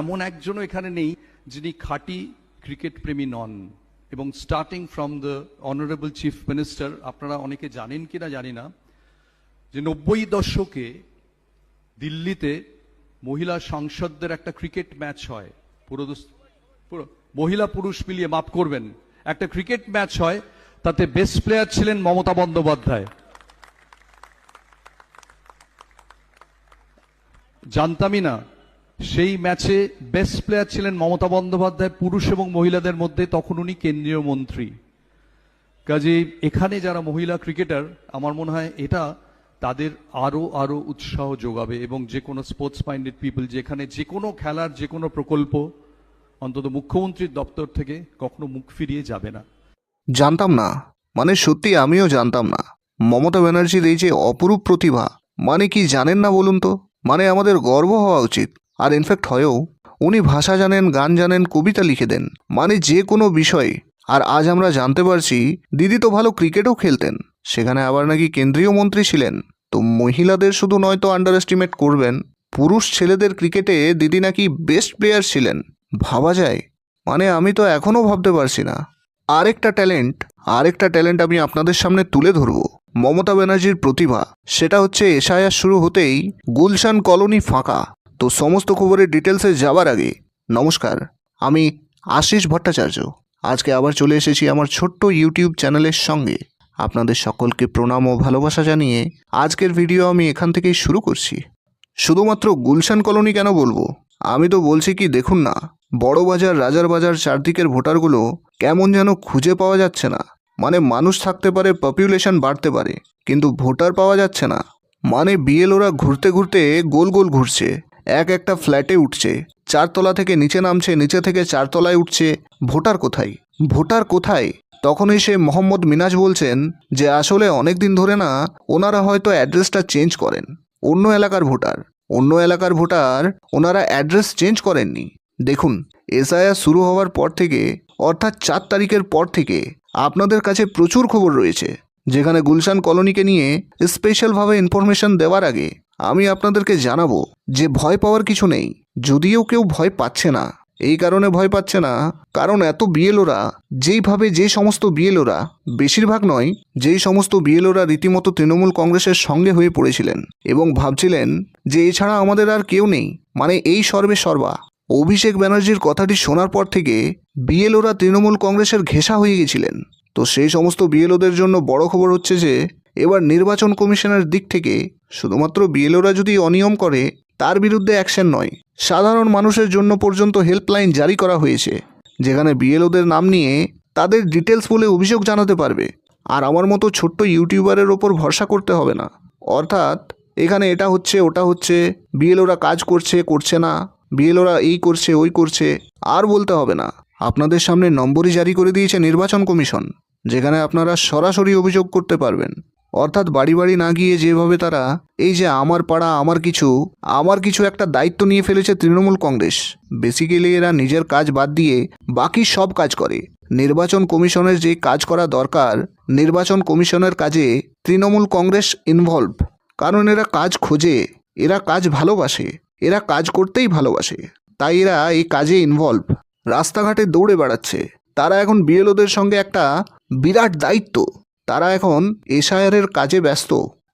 এমন একজনও এখানে নেই যিনি খাঁটি ক্রিকেট প্রেমী নন। এবং starting from the honourable chief minister আপনারা অনেকে জানেন কিনা জানি না, যে নব্বই দশকে দিল্লিতে মহিলা সংসদদের একটা ক্রিকেট ম্যাচ হয়। পুরো মহিলা পুরুষ মিলিয়ে মাপ করবেন। একটা ক্রিকেট ম্যাচ হয়, তাতে বেস্ট প্লেয়ার ছিলেন মমতা বন্দ্যোপাধ্যায়। জানতামই না সেই ম্যাচে বেস্ট প্লেয়ার ছিলেন মমতা বন্দ্যোপাধ্যায়, পুরুষ এবং মহিলাদের মধ্যে, তখন উনি কেন্দ্রীয় মন্ত্রী। কাজে এখানে যারা মহিলা ক্রিকেটার আমার মনে হয় এটা তাদের আরও আরও উৎসাহ যোগাবে এবং যে কোনো স্পোর্টস মাইন্ডেড পিপল যেখানে যে কোনো খেলার যে কোনো প্রকল্প অন্তত মুখ্যমন্ত্রীর দপ্তর থেকে কখনো মুখ ফিরিয়ে যাবে না। জানতাম না। মানে সত্যি আমিও জানতাম না। মমতা ব্যানার্জির এই যে অপরূপ প্রতিভা মানে কি জানেন না বলুন তো? মানে আমাদের গর্ব হওয়া উচিত। আর ইনফ্যাক্ট হয়েও। উনি ভাষা জানেন, গান জানেন, কবিতা লিখে দেন মানে যে কোনো বিষয়। আর আজ আমরা জানতে পারছি, দিদি তো ভালো ক্রিকেটও খেলতেন। সেখানে আবার নাকি কেন্দ্রীয় মন্ত্রী ছিলেন। তো মহিলাদের শুধু নয়তো আন্ডার এস্টিমেট করবেন, পুরুষ ছেলেদের ক্রিকেটে দিদি নাকি বেস্ট প্লেয়ার ছিলেন। ভাবা যায়। মানে আমি তো এখনও ভাবতে পারছি না। আরেকটা ট্যালেন্ট আরেকটা ট্যালেন্ট আমি আপনাদের সামনে তুলে ধরব। মমতা ব্যানার্জির প্রতিভা, সেটা হচ্ছে এসআইআর শুরু হতেই গুলশান কলোনি ফাঁকা। তো সমস্ত খবরের ডিটেলসে যাওয়ার আগে, নমস্কার, আমি আশিস ভট্টাচার্য। আজকে আবার চলে এসেছি আমার ছোট্ট ইউটিউব চ্যানেলের সঙ্গে। আপনাদের সকলকে প্রণাম ও ভালোবাসা জানিয়ে আজকের ভিডিও আমি এখান থেকেই শুরু করছি। শুধুমাত্র গুলশান কলোনি কেন বলব? আমি তো বলছি কি, দেখুন না, বড় বাজার, রাজার বাজার, চারদিকের ভোটারগুলো কেমন যেন খুঁজে পাওয়া যাচ্ছে না। মানে মানুষ থাকতে পারে, পপুলেশন বাড়তে পারে, কিন্তু ভোটার পাওয়া যাচ্ছে না। মানে বিএলওরা ঘুরতে ঘুরতে গোল গোল ঘুরছে। এক একটা ফ্ল্যাটে উঠছে। চারতলা থেকে নিচে নামছে, নিচে থেকে চারতলায় উঠছে। ভোটার কোথায়? ভোটার কোথায়? তখনই সে মোহাম্মদ মিনাজ বলছেন যে, আসলে অনেক দিন ধরে না, ওনারা হয়তো অ্যাড্রেসটা চেঞ্জ করেন। অন্য এলাকার ভোটার। অন্য এলাকার ভোটার, ওনারা অ্যাড্রেস চেঞ্জ করেননি। দেখুন, এসআইআর শুরু হওয়ার পর থেকে, অর্থাৎ চার তারিখের পর থেকে, আপনাদের কাছে প্রচুর খবর রয়েছে, যেখানে গুলশান কলোনিকে নিয়ে স্পেশালভাবে ইনফরমেশন দেওয়ার আগে আমি আপনাদেরকে জানাব যে ভয় পাওয়ার কিছু নেই। যদিও কেউ ভয় পাচ্ছে না। এই কারণে ভয় পাচ্ছে না। কারণ এত বিএলওরা, যেইভাবে যে সমস্ত বিএলওরা, বেশিরভাগ নয়, যেই সমস্ত বিএলওরা রীতিমতো তৃণমূল কংগ্রেসের সঙ্গে হয়ে পড়েছিলেন এবং ভাবছিলেন যে এছাড়া আমাদের আর কেউ নেই। মানে এই সর্বে সর্বা। অভিষেক ব্যানার্জির কথাটি শোনার পর থেকে বিএলওরা তৃণমূল কংগ্রেসের ঘেঁষা হয়ে গেছিলেন। তো সেই সমস্ত বিএলওদের জন্য বড় খবর হচ্ছে যে এবার নির্বাচন কমিশনের দিক থেকে শুধুমাত্র বিএলওরা যদি অনিয়ম করে, তার বিরুদ্ধে অ্যাকশন নয়। সাধারণ মানুষের জন্য পর্যন্ত হেল্পলাইন জারি করা হয়েছে, যেখানে বিএলওদের নাম নিয়ে তাদের ডিটেলস বলে অভিযোগ জানাতে পারবে। আর আমার মতো ছোট্ট ইউটিউবারের ওপর ভরসা করতে হবে না। অর্থাৎ, এখানে এটা হচ্ছে, ওটা হচ্ছে, বিএলওরা কাজ করছে করছে না, বিএলওরা এই করছে, ওই করছে, আর বলতে হবে না। আপনাদের সামনে নম্বরই জারি করে দিয়েছে নির্বাচন কমিশন, যেখানে আপনারা সরাসরি অভিযোগ করতে পারবেন। অর্থাৎ বাড়ি বাড়ি না গিয়ে যেভাবে তারা, এই যে আমার পাড়া, আমার কিছু আমার কিছু একটা দায়িত্ব নিয়ে ফেলেছে তৃণমূল কংগ্রেস। বেসিক্যালি এরা নিজের কাজ বাদ দিয়ে বাকি সব কাজ করে। নির্বাচন কমিশনের যে কাজ করা দরকার, নির্বাচন কমিশনের কাজে তৃণমূল কংগ্রেস ইনভলভ কারণ এরা কাজ খোঁজে, এরা কাজ ভালোবাসে, এরা কাজ করতেই ভালোবাসে। তাই এরা এই কাজে ইনভলভ রাস্তাঘাটে দৌড়ে বেড়াচ্ছে। তারা এখন বিএলওদের সঙ্গে একটা বিরাট দায়িত্ব। তারা এখন এসআইআরের কাজে ব্যস্ত।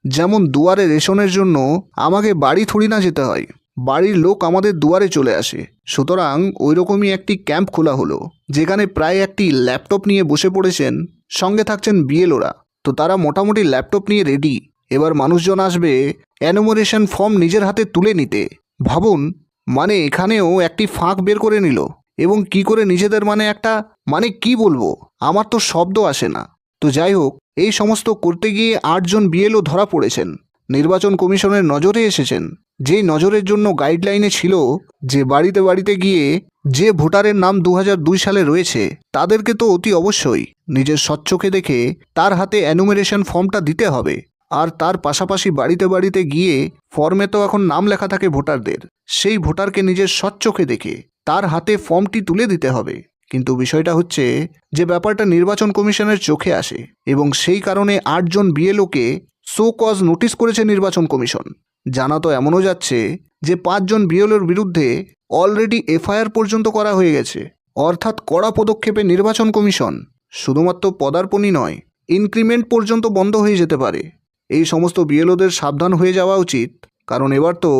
যেমন দুয়ারে রেশনের জন্য আমাকে বাড়ি থুড়ি না যেতে হয়। বাড়ির লোক আমাদের দুয়ারে চলে আসে। সুতরাং ওই রকমই একটি ক্যাম্প খোলা হলো, যেখানে প্রায় একটি ল্যাপটপ নিয়ে বসে পড়েছেন, সঙ্গে থাকছেন বিএলওরা। তো তারা মোটামুটি ল্যাপটপ নিয়ে রেডি এবার মানুষজন আসবে অ্যানোমোরেশন ফর্ম নিজের হাতে তুলে নিতে। ভাবুন মানে এখানেও একটি ফাঁক বের করে নিল। এবং কি করে নিজেদের মানে একটা মানে কি বলব? আমার তো শব্দ আসে না। তো যাই হোক, এই সমস্ত করতে গিয়ে আটজন বিএলও ধরা পড়েছেন। নির্বাচন কমিশনের নজরে এসেছেন। যেই নজরের জন্য গাইডলাইনে ছিল যে বাড়িতে বাড়িতে গিয়ে যে ভোটারের নাম দু সালে রয়েছে, তাদেরকে তো অতি অবশ্যই নিজের স্বচ্ছকে দেখে তার হাতে অ্যানুমেরেশন ফর্মটা দিতে হবে। আর তার পাশাপাশি বাড়িতে বাড়িতে গিয়ে ফর্মে তো এখন নাম লেখা থাকে ভোটারদের। সেই ভোটারকে নিজের স্বচ্ছকে দেখে তার হাতে ফর্মটি তুলে দিতে হবে। কিন্তু বিষয়টা হচ্ছে যে ব্যাপারটা নির্বাচন কমিশনের চোখে আসে এবং সেই কারণে আটজন বিএলওকে সো কজ নোটিশ করেছে নির্বাচন কমিশন। জানা তো এমনও যাচ্ছে যে পাঁচজন বিএলওর বিরুদ্ধে অলরেডি এফআইআর পর্যন্ত করা হয়ে গেছে। অর্থাৎ কড়া পদক্ষেপে নির্বাচন কমিশন শুধুমাত্র পদার্পণই নয় ইনক্রিমেন্ট পর্যন্ত বন্ধ হয়ে যেতে পারে। এই সমস্ত বিএলওদের সাবধান হয়ে যাওয়া উচিত, কারণ এবার তো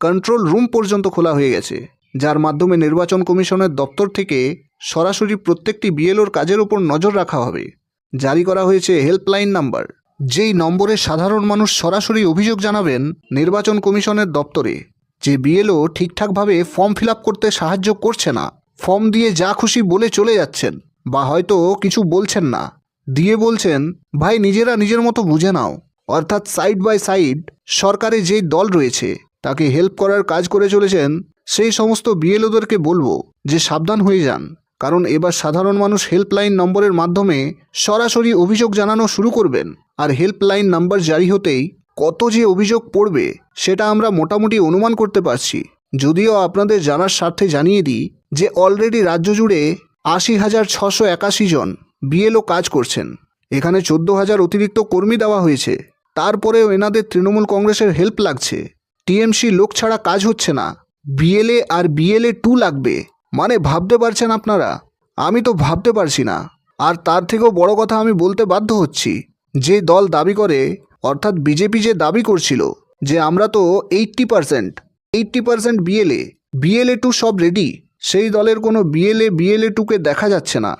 কন্ট্রোল রুম পর্যন্ত খোলা হয়ে গেছে, যার মাধ্যমে নির্বাচন কমিশনের দপ্তর থেকে সরাসরি প্রত্যেকটি বিএলওর কাজের ওপর নজর রাখা হবে। জারি করা হয়েছে হেল্পলাইন নাম্বার যেই নম্বরে সাধারণ মানুষ সরাসরি অভিযোগ জানাবেন, নির্বাচন কমিশনের দপ্তরে। যে বিএলও ঠিকঠাকভাবে ফর্ম ফিল করতে সাহায্য করছে না ফর্ম দিয়ে যা খুশি বলে চলে যাচ্ছেন, বা হয়তো কিছু বলছেন না। দিয়ে বলছেন, ভাই, নিজেরা নিজের মতো বুঝে নাও। অর্থাৎ সাইড বাই সাইড সরকারে যেই দল রয়েছে, তাকে হেল্প করার কাজ করে চলেছেন, সেই সমস্ত বিএলওদেরকে বলব যে সাবধান হয়ে যান। কারণ এবার সাধারণ মানুষ হেল্পলাইন নম্বরের মাধ্যমে সরাসরি অভিযোগ জানানো শুরু করবেন। আর হেল্পলাইন নাম্বার জারি হতেই কত যে অভিযোগ পড়বে, সেটা আমরা মোটামুটি অনুমান করতে পারছি। যদিও আপনাদের জানার স্বার্থে জানিয়ে দিই যে অলরেডি রাজ্য জুড়ে আশি হাজার ছশো একাশি জন বিএলও কাজ করছেন। এখানে চোদ্দ হাজার অতিরিক্ত কর্মী দেওয়া হয়েছে। তারপরেও এনাদের তৃণমূল কংগ্রেসের হেল্প লাগছে। টিএমসি লোক ছাড়া কাজ হচ্ছে না। বিএলএ আর বিএলএ টু লাগবে। মানে ভাবতে পারছেন আপনারা? আমি তো ভাবতে পারছি না। আর তার থেকেও বড় কথা আমি বলতে বাধ্য হচ্ছি। যে দল দাবি করে, অর্থাৎ বিজেপি যে দাবি করছিল, যে আমরা তো eighty percent eighty percent BLA BLA two সব রেডি সেই দলের কোনো বিএলএ বিএলএ টুকে দেখা যাচ্ছে না।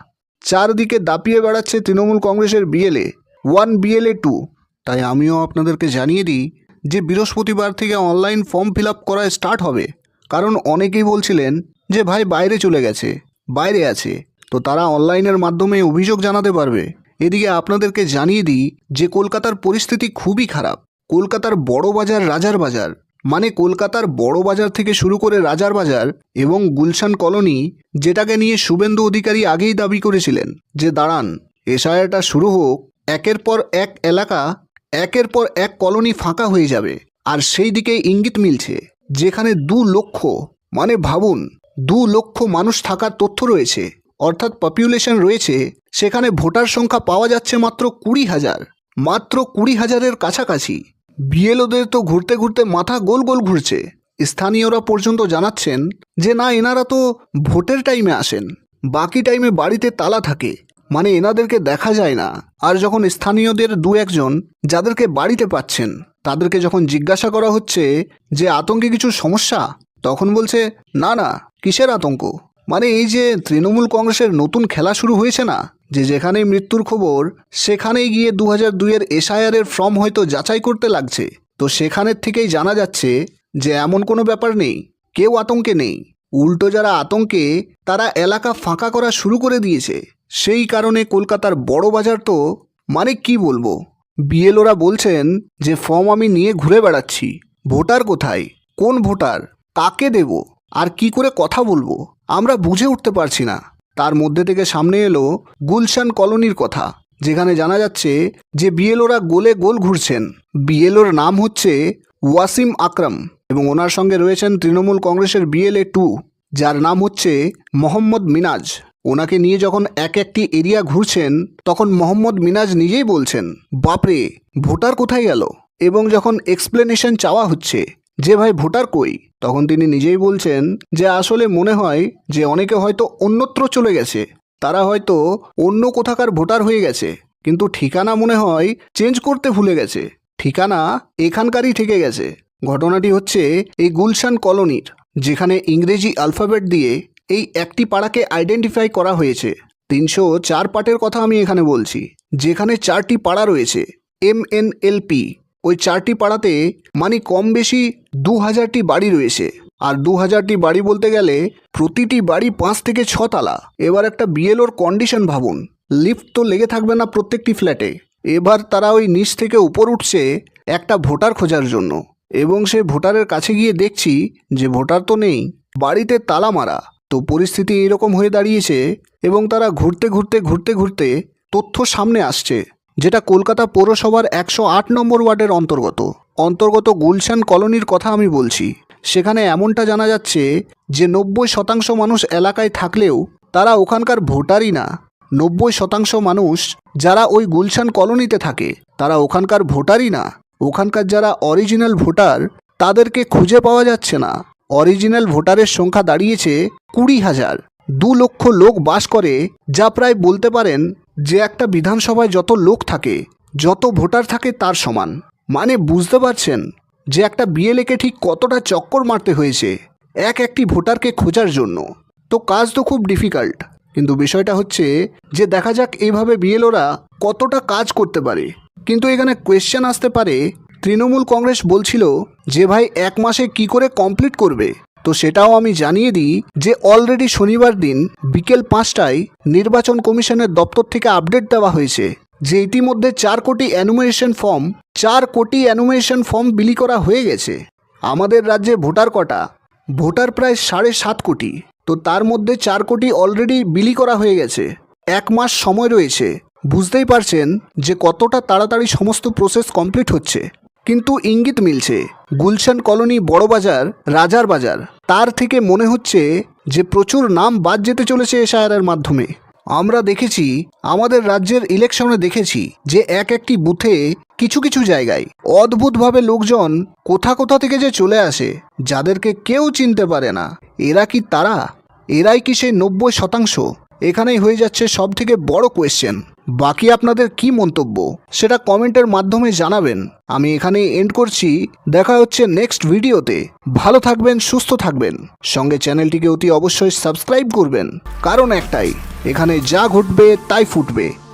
চারদিকে দাপিয়ে বেড়াচ্ছে তৃণমূল কংগ্রেসের বিএলএ ওয়ান বিএলএ টু তাই আমিও আপনাদেরকে জানিয়ে দিই যে বৃহস্পতিবার থেকে অনলাইন ফর্ম ফিল আপ করা স্টার্ট হবে। কারণ অনেকেই বলছিলেন যে ভাই বাইরে চলে গেছে, বাইরে আছে, তো তারা অনলাইনের মাধ্যমে অভিযোগ জানাতে পারবে। এদিকে আপনাদেরকে জানিয়ে দিই যে কলকাতার পরিস্থিতি খুবই খারাপ। কলকাতার বড় বাজার রাজার বাজার মানে কলকাতার বড় বাজার থেকে শুরু করে রাজার বাজার এবং গুলশান কলোনি, যেটাকে নিয়ে শুভেন্দু অধিকারী আগেই দাবি করেছিলেন যে দাঁড়ান, এসআইআরটা শুরু হোক, একের পর এক এলাকা, একের পর এক কলোনি ফাঁকা হয়ে যাবে। আর সেই দিকে ইঙ্গিত মিলছে, যেখানে দু লক্ষ মানে ভাবুন দু লক্ষ মানুষ থাকার তথ্য রয়েছে। অর্থাৎ পপুলেশন রয়েছে, সেখানে ভোটার সংখ্যা পাওয়া যাচ্ছে মাত্র কুড়ি হাজার। মাত্র কুড়ি হাজারের কাছাকাছি। বিএলওদের তো ঘুরতে ঘুরতে মাথা গোল গোল ঘুরছে। স্থানীয়রা পর্যন্ত জানাচ্ছেন যে, না, এনারা তো ভোটের টাইমে আসেন। বাকি টাইমে বাড়িতে তালা থাকে। মানে এনাদেরকে দেখা যায় না। আর যখন স্থানীয়দের দু একজন যাদেরকে বাড়িতে পাচ্ছেন, তাদেরকে যখন জিজ্ঞাসা করা হচ্ছে যে, আতঙ্কে কিছু সমস্যা? তখন বলছে, না না, কিসের আতঙ্ক? মানে এই যে তৃণমূল কংগ্রেসের নতুন খেলা শুরু হয়েছে না, যে যেখানেই মৃত্যুর খবর, সেখানেই গিয়ে দু হাজার দুইয়ের এসআইআরের ফর্ম হয়তো যাচাই করতে লাগছে। তো সেখানের থেকেই জানা যাচ্ছে যে এমন কোনো ব্যাপার নেই, কেউ আতঙ্কে নেই। উল্টো যারা আতঙ্কে, তারা এলাকা ফাঁকা করা শুরু করে দিয়েছে। সেই কারণে কলকাতার বড় বাজার তো মানে কি বলব? বিএলওরা বলছেন যে ফর্ম আমি নিয়ে ঘুরে বেড়াচ্ছি। ভোটার কোথায়? কোন ভোটার? কাকে দেব? আর কি করে কথা বলব? আমরা বুঝে উঠতে পারছি না। তার মধ্যে থেকে সামনে এলো গুলশান কলোনির কথা, যেখানে জানা যাচ্ছে যে বিএলওরা গোলে গোল ঘুরছেন। বিএলওর নাম হচ্ছে ওয়াসিম আকরাম এবং ওনার সঙ্গে রয়েছেন তৃণমূল কংগ্রেসের বিএলএ টু, যার নাম হচ্ছে মোহাম্মদ মিনাজ। ওনাকে নিয়ে যখন এক একটি এরিয়া ঘুরছেন, তখন মোহাম্মদ মিনাজ নিজেই বলছেন, বাপরে, ভোটার কোথায় গেল? এবং যখন এক্সপ্লেনেশন চাওয়া হচ্ছে যে ভাই ভোটার কই? তখন তিনি নিজেই বলছেন যে আসলে মনে হয় যে অনেকে হয়তো অন্যত্র চলে গেছে। তারা হয়তো অন্য কোথাকার ভোটার হয়ে গেছে। কিন্তু ঠিকানা মনে হয় চেঞ্জ করতে ভুলে গেছে। ঠিকানা এখানকারই থেকে গেছে। ঘটনাটি হচ্ছে এই গুলশান কলোনির, যেখানে ইংরেজি অ্যালফাবেট দিয়ে এই একটি পাড়াকে আইডেন্টিফাই করা হয়েছে। তিনশো চার পাটের কথা আমি এখানে বলছি, যেখানে চারটি পাড়া রয়েছে এম এন এল পি ওই চারটি পাড়াতে মানে কম বেশি দু হাজারটি বাড়ি রয়েছে। আর দু হাজারটি বাড়ি বলতে গেলে প্রতিটি বাড়ি পাঁচ থেকে ছতলা এবার একটা বিএলওর কন্ডিশন ভাবুন। লিফট তো লেগে থাকবে না প্রত্যেকটি ফ্ল্যাটে এবার তারা ওই নিচ থেকে উপর উঠছে একটা ভোটার খোঁজার জন্য। এবং সে ভোটারের কাছে গিয়ে দেখছি যে ভোটার তো নেই, বাড়িতে তালা মারা। তো পরিস্থিতি এরকম হয়ে দাঁড়িয়েছে এবং তারা ঘুরতে ঘুরতে ঘুরতে ঘুরতে তথ্য সামনে আসছে। যেটা কলকাতা পৌরসভার একশো আট নম্বর ওয়ার্ডের অন্তর্গত। অন্তর্গত গুলশান কলোনির কথা আমি বলছি। সেখানে এমনটা জানা যাচ্ছে যে নব্বই শতাংশ মানুষ এলাকায় থাকলেও তারা ওখানকার ভোটারই না। নব্বই শতাংশ মানুষ যারা ওই গুলশান কলোনিতে থাকে, তারা ওখানকার ভোটারই না। ওখানকার যারা অরিজিনাল ভোটার, তাদেরকে খুঁজে পাওয়া যাচ্ছে না। অরিজিনাল ভোটারের সংখ্যা দাঁড়িয়েছে কুড়ি হাজার। দু লক্ষ লোক বাস করে, যা প্রায় বলতে পারেন যে একটা বিধানসভায় যত লোক থাকে, যত ভোটার থাকে তার সমান। মানে বুঝতে পারছেন যে একটা বিএলএকে ঠিক কতটা চক্কর মারতে হয়েছে এক একটি ভোটারকে খোঁজার জন্য। তো কাজ তো খুব ডিফিকাল্ট কিন্তু বিষয়টা হচ্ছে যে দেখা যাক এইভাবে বিএলওরা কতটা কাজ করতে পারে। কিন্তু এখানে কোয়েশ্চেন আসতে পারে, তৃণমূল কংগ্রেস বলছিল যে ভাই এক মাসে কি করে কমপ্লিট করবে? তো সেটাও আমি জানিয়ে দিই যে অলরেডি শনিবার দিন বিকেল পাঁচটায় নির্বাচন কমিশনের দপ্তর থেকে আপডেট দেওয়া হয়েছে যে ইতিমধ্যে চার কোটি অ্যানুমিনেশন ফর্ম, চার কোটি অ্যানুমিনেশন ফর্ম বিলি করা হয়ে গেছে। আমাদের রাজ্যে ভোটার কটা? ভোটার প্রায় সাড়ে সাত কোটি। তো তার মধ্যে চার কোটি অলরেডি বিলি করা হয়ে গেছে। এক মাস সময় রয়েছে। বুঝতেই পারছেন যে কতটা তাড়াতাড়ি সমস্ত প্রসেস কমপ্লিট হচ্ছে। কিন্তু ইঙ্গিত মিলছে। গুলশান কলোনি বড়বাজার রাজার বাজার। তার থেকে মনে হচ্ছে যে প্রচুর নাম বাদ যেতে চলেছে এসআইআরের মাধ্যমে। আমরা দেখেছি, আমাদের রাজ্যের ইলেকশনে দেখেছি যে এক একটি বুথে কিছু কিছু জায়গায় অদ্ভুতভাবে লোকজন কোথা কোথা থেকে যে চলে আসে, যাদেরকে কেউ চিনতে পারে না। এরা কি তারা? এরাই কি সেই নব্বই শতাংশ? এখানেই হয়ে যাচ্ছে সব থেকে বড় কোয়েশ্চেন বাকি আপনাদের কি মন্তব্য? সেটা কমেন্টের মাধ্যমে জানাবেন। আমি এখানেই এন্ড করছি। দেখা হচ্ছে নেক্সট ভিডিওতে ভালো থাকবেন, সুস্থ থাকবেন। সঙ্গে চ্যানেলটিকে অতি অবশ্যই সাবস্ক্রাইব করবেন। কারণ একটাই, এখানে যা ঘটবে তাই ফুটবে।